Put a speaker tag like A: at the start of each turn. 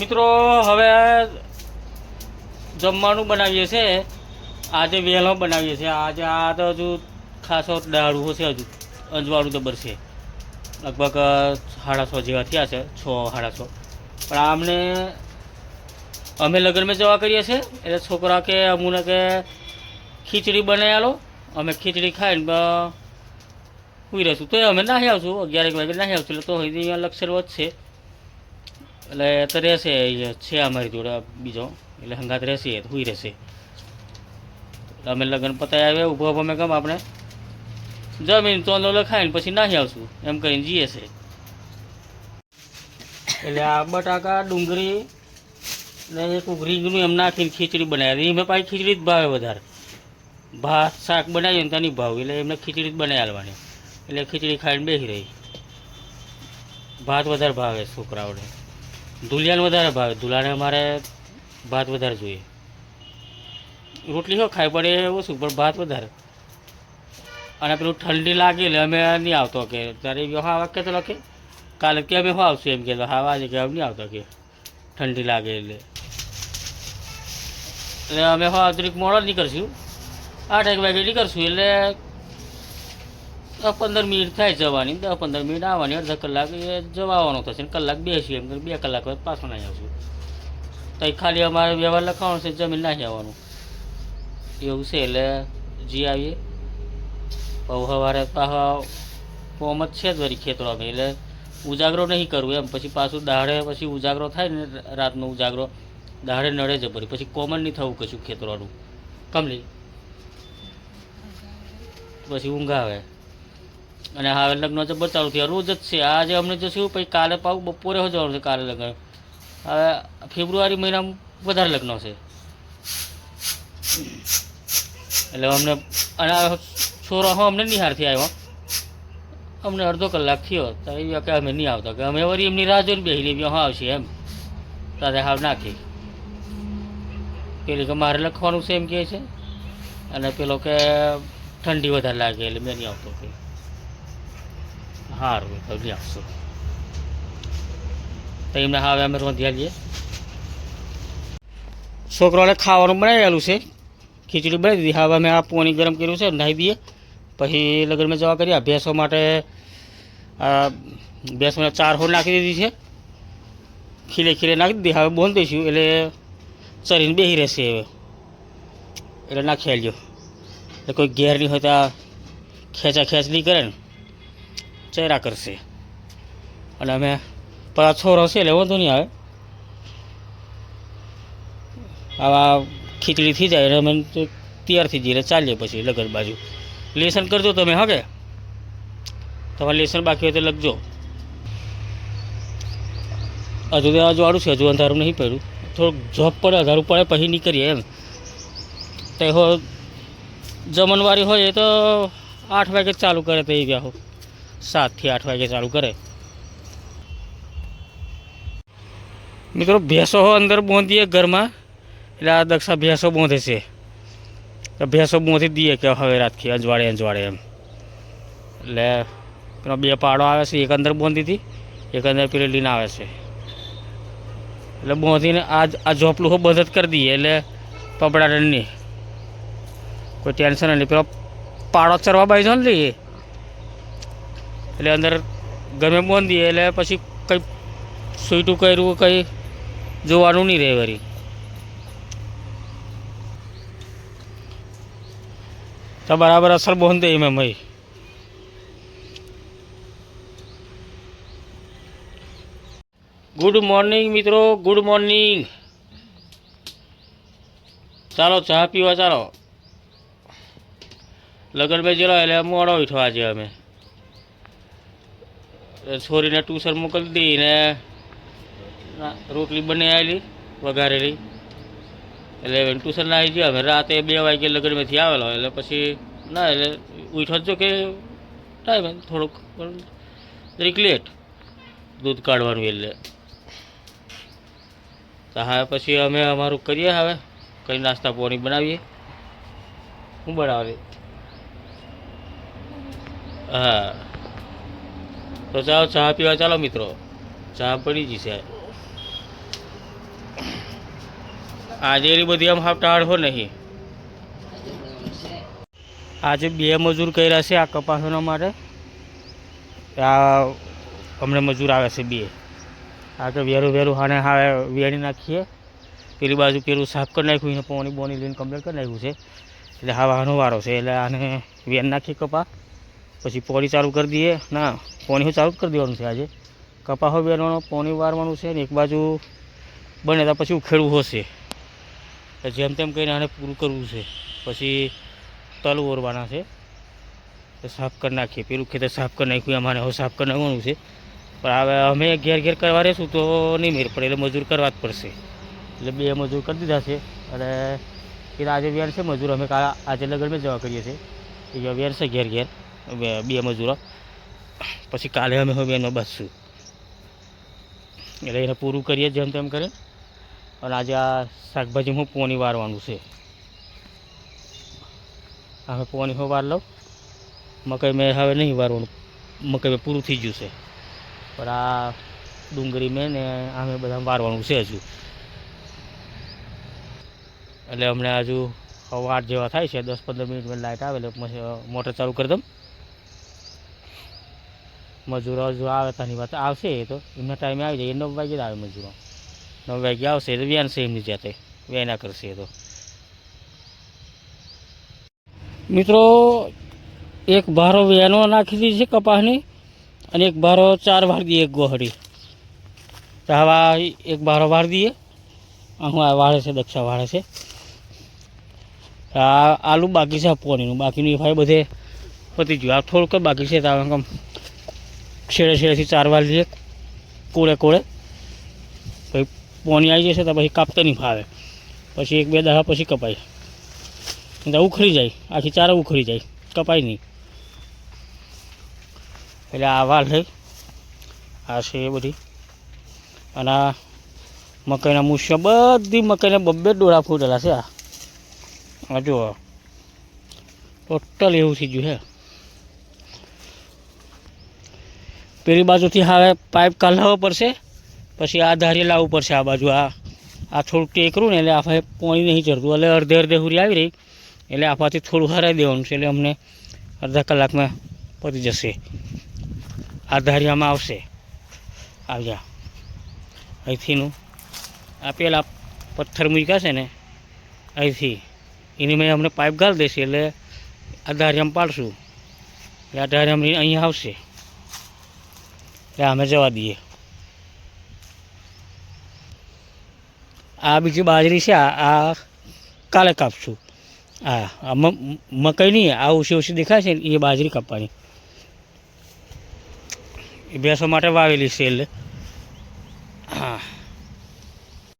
A: મિત્રો, હવે જમવાનું બનાવીએ છીએ આજે વહેલો બનાવીએ છીએ આજે આ તો હજુ ખાસો દાળું છે હજુ. અંજવાળું તો છે લગભગ સાડા છ જેવા થયા છે. છ સાડા છ પણ આમને અમે લગ્નમાં જવા કરીએ છીએ. એટલે છોકરા કે, અમુને કે, ખીચડી બનાવી આલો. અમે ખીચડી ખાઈને સુઈ રહીશું. તો અમે નાહી આવશું. અગિયાર એક વાગે નાહી આવશું. એટલે તો હજી અહીંયા લક્ષર વધશે એટલે તો રહેશે છે અમારી જોડે બીજો. એટલે હંગાત રહેશે સુઈ રહેશે. અમે લગ્ન પતાવી આવે ઊભો ઊભો અમે કેમ આપણે જમીન ચોંદો લખાઈને પછી નાહી આવશું. એમ કરીને જઈએ છે. એટલે આ બટાકા, ડુંગળી ને એક રીંગનું એમ નાખીને ખીચડી બનાવી એમને પાછી ખીચડી જ ભાવે વધારે. ભાત, શાક બનાવીએ ને તેની ભાવ. એટલે એમને ખીચડી જ બનાવી આલવાની. એટલે ખીચડી ખાઈને બેસી રહી. ભાત વધારે ભાવે છોકરાઓને. દુલિયાને વધારે ભાવે. દુલાને અમારે ભાત વધારે જોઈએ. રોટલી ખાય પણ એ ઓછું પણ ભાત વધારે. અને પેલું ઠંડી લાગી એટલે અમે નહીં આવતો કે. ત્યારે હા વાક્ય તો લખે. કાલે કે અમે શું આવશું એમ કે હા આજે કે એમ નહીં આવતો કે. ઠંડી લાગે એટલે. એટલે અમે હા આંતરિક મોડો નીકળશું. આઠ એક વાગે નીકળશું એટલે દસ પંદર મિનિટ થાય જવાની, દસ પંદર મિનિટ આવવાની, અડધા કલાક એ જવાનો થશે કલાક બેસીએ એમ બે કલાક પાછો નાહી આવશું. તો એ ખાલી અમારે વ્યવહાર લખાવાનો છે જમીન નાહી આવવાનું. એવું છે એટલે જી આવીએ. બહુ સવારે કોમ જ છે જ વળી અમે એટલે ઉજાગરો નહીં કરવું એમ. પછી પાછું દાડે પછી ઉજાગરો થાય ને રાતનો ઉજાગરો, દાડે નડે જબરી પછી કોમન નહીં થવું કશું ખેતરોનું. કમલી પછી ઊંઘ આવે. અને હવે લગ્ન જબર ચાલુ થયા રોજ જ છે. આજે અમને જશું પછી કાલે પાછું બપોરે જવાનું છે કાલે લગ્ન. હવે ફેબ્રુઆરી મહિનામાં વધારે લગ્ન છે. એટલે અમને, અને છોરો હો, અમને નિહારથી આવ્યો. અમને અડધો કલાક થયો. તો એ કે અમે નહીં આવતા. કે અમે વળી એમની રાહ જોઈને બેસી રહી હા, આવશે એમ. તારે હાવ નાખી. પેલી કે મારે લખવાનું છે એમ કહે છે. અને પેલો કે ઠંડી વધારે લાગે એટલે મેં નહીં આવતો કે. સારું તો નહીં આવશો તો એમને હવે અમે રોંધ્યા લઈએ છોકરાઓને ખાવાનું બનાવેલું છે ખીચડી બનાવી દીધી હવે અમે આ પાણી ગરમ કર્યું છે નાહી દઈએ પછી લગ્નમાં જવા કરીએ આ ભેંસો માટે આ ભેંસોને ચાર હોલ નાખી દીધી છે ખીલે ખીલે નાખી દીધી હવે બોન દઈશું એટલે ચરીને બેસી રહેશે હવે એટલે ના ખેલજો એટલે કોઈ ઘેર નહીં હોય તો આ ખેંચા ખેંચ નહીં કરે ને ચહેરા કરશે. અને અમે પાછો છે એટલે વાંધો નહીં આવે. આવા ખીચડી થઈ જાય અને અમે તૈયાર થઈ જઈએ ચાલીએ પછી લગન બાજુ. લેસન કરજો તમે, હા કે? તમારે લેસન બાકી હોય તો લખજો. હજુ તો અજવાળું છે, હજુ અંધારું નહીં પડ્યું. થોડુંક જોબ પડે, અંધારું પડે, પછી નીકળીએ એમ. તો હો હોય એ તો આઠ વાગે ચાલુ કરે તો એ ગયા હો સાતથી આઠ વાગે ચાલુ કરે. મિત્રો, ભેંસો અંદર બોંધીએ ઘરમાં. એટલે આ દક્ષા ભેંસો બોંધે છે. તો ભેંસો બોંધી દઈએ કે હવે રાતથી અંજવાડે અંજવાડે એમ. એટલે પેલો બે પાડો આવે છે, એક અંદર બોંધી હતી, એક અંદર પેલી લીન આવે છે. એટલે બોંધીને આ આ ઝોપલું હો બંધ જ કરી દઈએ, એટલે પપડા નહીં કોઈ ટેન્શન નહીં. પેલો પાડો ચરવા બાઈ જો ને લઈએ. એટલે અંદર ગમે બાંધીએ એટલે પછી કંઈ સુઈટું કર્યું કંઈ જોવાનું નહીં રહે વળી તો બરાબર અસર બોંધે એમ મય ગુડ મોર્નિંગ મિત્રો, ગુડ મોર્નિંગ. ચાલો, ચા પીવા ચાલો. લગન બે જેલો એટલે મોડો બેઠો આજે અમે. છોરીને ટ્યુશન મોકલી દઈને રોટલી બની આવેલી વઘારેલી એટલે હવે ટ્યુશન આવી ગયા. અમે રાતે બે વાગે લગ્નમાંથી આવેલો. એટલે પછી ના, એટલે ઉઠો જ કે ટાઈમ થોડુંક જરીક લેટ દૂધ કાઢવાનું એટલે. તો હા, પછી અમે અમારું કરીએ હવે. કંઈ નાસ્તા પાણી બનાવીએ. હું બનાવે હા. તો ચાલો ચા પીવા ચાલો મિત્રો. ચા પડી જશે આજે એની બધી આમ હાફ ટાળો નહીં. આજે બે મજૂર કર્યા છે આ કપાસોના માટે આ હમણાં મજૂર આવે છે બે. આ તો વેરું વેરું હાને હવે વેણી નાખીએ. પેલી બાજુ પેલું સાફ કરી નાખ્યું એને પોણી બોની લઈને કમ્પ્લેટ કરી નાખ્યું છે. એટલે હા આનો વારો છે, એટલે આને વેણ નાખીએ કપા. પછી પોણી ચાલુ કરી દઈએ. ના, પોણી ચાલુ જ કરી દેવાનું છે આજે. કપાહો બેરવાનો પોણી વારવાનું છે ને એક બાજુ બને તો પછી ઉખેડવું હશે. જેમ તેમ કરીને આને પૂરું કરવું છે. પછી તલ ઓરવાના છે. સાફ કરી નાખીએ. પેલું ખેતર સાફ કરી નાખ્યું અમારે હવે સાફ કરી નાખવાનું છે. પણ હવે અમે ઘેર ઘેર કરવા રહીશું તો નહીં મેળ પડે, એટલે મજૂર કરવા જ પડશે. એટલે બે મજૂર કરી દીધા છે. અને એ આજે વેર છે મજૂર, અમે કા- આજે લગનમાં જવા કરીએ છીએ. એ વેર છે ઘેર ઘેર. બે- બે મજૂરો પછી કાલે અમે હવે એનો બસશું એટલે એને પૂરું કરીએ જેમ તેમ કરે અને આજે આ શાકભાજી હું પોની વારવાનું છે. હવે પોની હું વાર લઉં. મકાઈ મેં હવે નહીં વારવાનું. મકાઈ મેં પૂરું થઈ ગયું છે. પણ આ ડુંગળી મેં ને આમે બધા વારવાનું છે હજુ. એટલે હમણાં હજુ સવા આઠ જેવા થાય છે. દસ પંદર મિનિટમાં લાઇટ આવે એટલે મોટર ચાલુ કરી દઉં. મજૂરો હજુ આવે તાની વાત આવશે એ તો. એમના ટાઈમે આવી જાય. એ નવ વાગે જ આવે મજૂરો. નવ વાગે આવશે. એટલે વ્યાન એમની જાતે. વેના કરશે એ તો. મિત્રો, એક ભારો વેનો નાખી દીધી છે કપાસની અને એક ભારો ચાર વાર દઈએ એક ગોહડી તો એક ભારો વાર દઈએ હું આ વાળે છે, દક્ષા વાળે છે. આ આલુ બાકી છે પોણીનું. બાકીનું ભાઈ બધે પતી ગયું. આ થોડુંક બાકી છે તો છેડે છેડેથી ચાર વાર લઈએ કોળે કોળે. પછી પોણી આવી જશે તો પછી કાપતા નહીં ફાવે. પછી એક બે દાહા પછી કપાય. તો ઉખડી જાય. આખી ચારે ઉખડી જાય. કપાય નહીં. એટલે આ વાલ થઈ આ છે એ બધી. અને આ મકાઈના મૂછ્યા બધી મકાઈના બબ્બે ડોળા ફૂટેલા છે આ. જો ટોટલ એવું થઈ ગયું છે. પેલી બાજુથી હવે પાઇપ કાઢવો પડશે. પછી આ ધારી લાવવું પડશે આ બાજુ. આ આ થોડુંક ટેકરું ને એટલે આફા પાણી નહીં ચડતું. એટલે અડધે અડધે હુરી આવી રહી. એટલે આફાથી થોડું હરાઈ દેવાનું છે. એટલે અમને અડધા કલાકમાં પતી જશે. આ ધારિયામાં આવશે. આવ્યા અહીંથીનું આ પેલા પથ્થર મૂક્યા ને, અહીંથી. એની મેં અમને પાઇપ ગાળી દેશે એટલે આ ધારિયામાં પાડશું. એટલે આ ધારિયામાં અહીંયા આવશે. અમે જવા દઈએ. આ બીજી બાજરી છે, આ કાલે કાપશું. હા મકાઈ નહીં, આ ઓછી ઓછી દેખાય છે ને, એ બાજરી કાપવાની. એ ભેંસો માટે વાવેલી છે એટલે. હા.